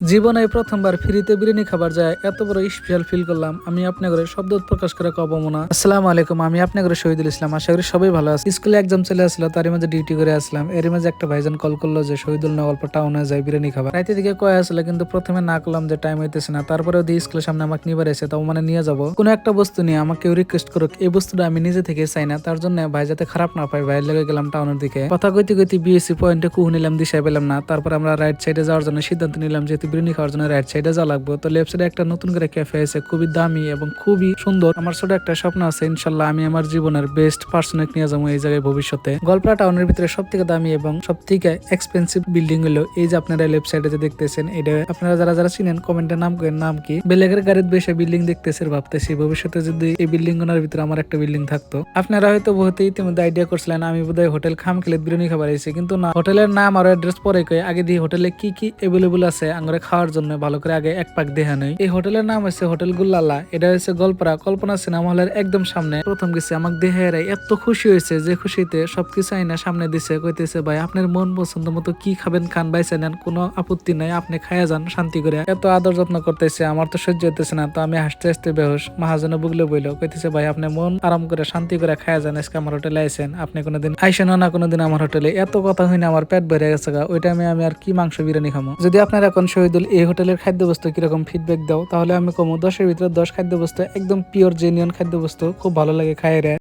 জীবনে প্রথমবার ফ্রিতে বিরিয়ানি খাবার যায়, এত বড় স্পেশাল ফিল করলাম। আমি আপনাদের শব্দ প্রকাশ করে কব না আসসালামু আলাইকুম, আমি আপনাদের শহীদুল ইসলাম। আশা করি সবাই ভালো আছে স্কুলে এক্সাম চলে আসলো তার মাঝে ডিউটি করে আসলাম। এর মাঝে একটা ভাইজান কল করল যে, শহীদুল না অল্প টাউনে যায় বিরিয়ানি খাবার রাইতে দিকে কয়ে আসলে, কিন্তু প্রথমে না করলাম যে টাইম হইতেছে না। তারপরে ওদি স্কুলের সামনে আমাকে নিবার এসে, তাও মানে নিয়ে যাব? কোনো একটা বস্তু নিয়ে আমাকে রিকোয়েস্ট করুক, এই বস্তুটা আমি নিজে থেকে চাই না। তার জন্য ভাই যাতে খারাপ না পায়, ভাইয়ের লেগে গেলাম টাউনের দিকে। কথা কইতে কইতে বিএসসি পয়েন্টে কুহু নিলাম, দিশায় পেলাম না। তারপর আমরা রাইট সাইডে যাওয়ার জন্য সিদ্ধান্ত নিলাম যেহেতু বিরিয়ানি খাওয়ার জন্য রাইট সাইডে যাওয়া লাগবে। তো লেফট সাইডে একটা নতুন করে ক্যাফে আছে, খুবই দামি এবং খুবই সুন্দর। আমার ছোট একটা স্বপ্ন আছে, ইনশাল্লাহ আমি আমার জীবনের বেস্ট পার্সোনাল নিয়ে যাব এই জায়গায় ভবিষ্যতে। গল্পরা টাউনের ভিতরে সব থেকে দামি এবং সব থেকে এক্সপেন্সিভ বিল্ডিং হলো এই যে আপনারা লেফট সাইডে যে দেখতেছেন, এটা আপনারা যারা যারা চিনেন কমেন্টে নাম করেন, নাম কি? বেলেগের গাড়িতে বেশে বিল্ডিং দেখতেছে ভাবতেছি, ভবিষ্যতে যদি এই বিল্ডিংগুলোর ভিতরে আমার একটা বিল্ডিং থাকতো। আপনারা হয়তো বহুত ইতিমধ্যে আইডিয়া করছিলেন, আমি বোধহয় হোটেল খাম খেলে বিরিয়ানি খাবার এসেছি কিন্তু না। হোটেলের নাম আর অ্যাড্রেস পরে কই আগে দিয়ে হোটেলে কি কি এভেলেবল আছে আঙ্গরে খাওয়ার জন্য ভালো করে আগে এক পাক দেহা নেই। এই হোটেলের নাম হচ্ছে হোটেল গুল্লালা। এটা হচ্ছে গল্পরা। কল্পনা সিনেমা হলের একদম সামনে। প্রথম গেছে আমাকে দেহে এত খুশি হয়েছে যে খুশিতে সবকিছু আইনা সামনে দিছে, কইতেছে, ভাই, আপনার মন পছন্দ মতো কি খাবেন, খান, বাইছে নেন, কোনো আপত্তি নাই, আপনি খায়া যান, শান্তি করে। এত আদর যত্ন করতেছে, আমার তো সহ্য হইতেছে না, তো আমি হাসতে হাসতে বেহস মহাজনে বুগলে বইলো, কইতেছে, ভাই, আপনি মন আরাম করে শান্তি করে খায়া যান, আজকে আমার হোটেলে আইসেন আপনি কোনোদিন আইসেন না কোনোদিন আমার হোটেলে। এত কথা হইনা, আমার পেট ভরে গেছে ওই টাইমে আমি আর কি মাংস বিরিয়ানি খামো? যদি আপনার এখন শহীদুল, এই হোটেলের খাদ্যবস্তু কীরকম ফিডব্যাক দাও? তাহলে আমি কমো, দশের ভিতরে দশ খাদ্যবস্তু, একদম পিওর জেনুইন খাদ্যবস্তু, খুব ভালো লাগে খায় রে